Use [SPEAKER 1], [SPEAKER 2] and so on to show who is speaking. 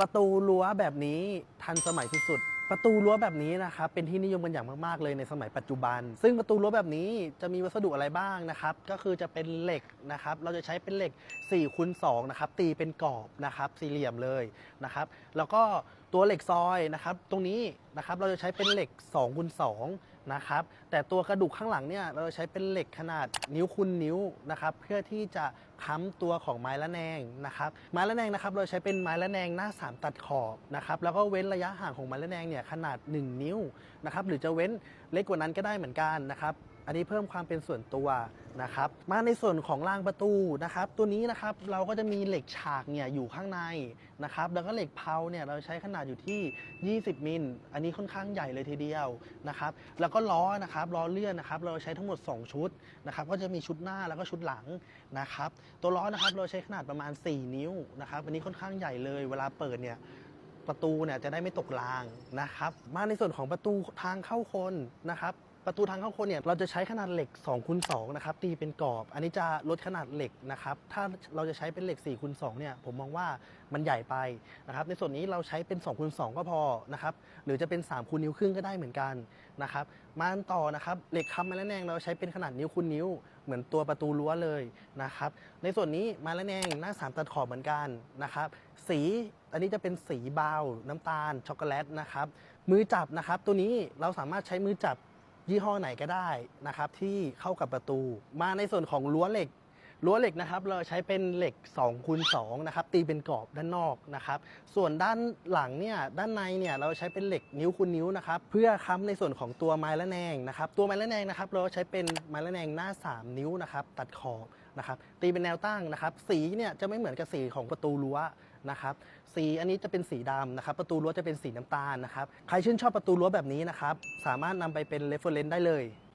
[SPEAKER 1] ประตูรั้วแบบนี้ทันสมัยสุดๆ ประตูรั้วแบบนี้นะครับเป็นที่นิยมกันอย่างมากๆเลยในสมัยปัจจุบัน ซึ่งประตูรั้วแบบนี้จะมีวัสดุอะไรบ้างนะครับ ก็คือจะเป็นเหล็กนะครับ เราจะใช้เป็นเหล็ก4คูณ2นะครับ ตีเป็นกรอบนะครับ สี่เหลี่ยมเลยนะครับ แล้วก็ตัวเหล็กซอยนะครับ ตรงนี้นะครับเราจะใช้เป็นเหล็ก2คูณ2 นะครับแต่ตัวกระดูกข้างหลังเนี่ยเราใช้เป็นเหล็กขนาดนิ้วคูณนิ้วนะครับเพื่อที่จะค้ำตัวของไม้ละแนงนะครับไม้ละแนงนะครับเราใช้เป็นไม้ละแนงหน้า 3 ตัดขอบนะครับแล้วก็เว้นระยะห่างของไม้ละแนงเนี่ยขนาด 1 นิ้วนะครับหรือจะเว้นเล็กกว่านั้นก็ได้เหมือนกันนะครับ อันนี้เพิ่มความเป็นส่วนตัวนะครับ มาในส่วนของรางประตูนะครับ ตัวนี้นะครับเราก็จะมีเหล็กฉากเนี่ยอยู่ข้างในนะครับ แล้วก็เหล็กเพาเนี่ยเราใช้ขนาดอยู่ที่ 20 มิล อันนี้ค่อนข้างใหญ่เลยทีเดียวนะครับ แล้วก็ล้อนะครับล้อเลื่อนนะครับ เราใช้ทั้งหมด 2 ชุดนะครับ ก็จะมีชุดหน้าแล้วก็ชุดหลังนะครับ ตัวล้อนะครับเราใช้ขนาดประมาณ 4 นิ้วนะครับ อันนี้ค่อนข้างใหญ่เลย เวลาเปิดเนี่ยประตูเนี่ยจะได้ไม่ตกรางนะครับ มาในส่วนของประตูทางเข้าคนนะครับ ประตูทางเข้าคนเนี่ยเราจะใช้ขนาดเหล็ก2คูณ2นะครับตีเป็นกรอบ อันนี้จะลดขนาดเหล็กนะครับถ้าเราจะใช้เป็นเหล็ก4คูณ2เนี่ยผมมองว่ามันใหญ่ไปนะครับในส่วนนี้เราใช้เป็น2คูณ2ก็พอนะครับหรือจะเป็น3คูณนิ้วครึ่งก็ได้เหมือนกันนะครับมาต่อนะครับเหล็กค้ำไม้ละแนงเราใช้เป็นขนาดนิ้วคูณนิ้ว เหมือนตัวประตูรั้วเลยนะครับในส่วนนี้ไม้ละแนงหน้าสามตัดขอบเหมือนกันนะครับสีอันนี้จะเป็นสีเบาน์น้ำตาลช็อกโกแลตนะครับมือจับนะครับตัวนี้เราสามารถใช้มือจับ ยี่ห้อไหนก็ได้นะครับที่เข้ากับประตู มาในส่วนของรั้วเหล็กรั้วเหล็กนะครับเราใช้เป็นเหล็ก2คูณ2นะครับตีเป็นกรอบด้านนอกนะครับส่วนด้านหลังเนี่ยด้านในเนี่ยเราใช้เป็นเหล็กนิ้วคูณนิ้วนะครับเพื่อค้ำในส่วนของตัวไม้ละแนงนะครับตัวไม้ละแนงนะครับเราใช้เป็นไม้ละแนงหน้า 3 นิ้วนะครับตัดขอบนะครับตีเป็นแนวตั้งนะครับสีเนี่ยจะไม่เหมือนกับสีของประตูรั้ว นะครับสีอันนี้จะเป็นสีดำนะครับ ประตูรั้วจะเป็นสีน้ำตาลนะครับ ใครชื่นชอบประตูรั้วแบบนี้นะครับ สามารถนำไปเป็นเรฟเฟอร์เรนซ์ได้เลย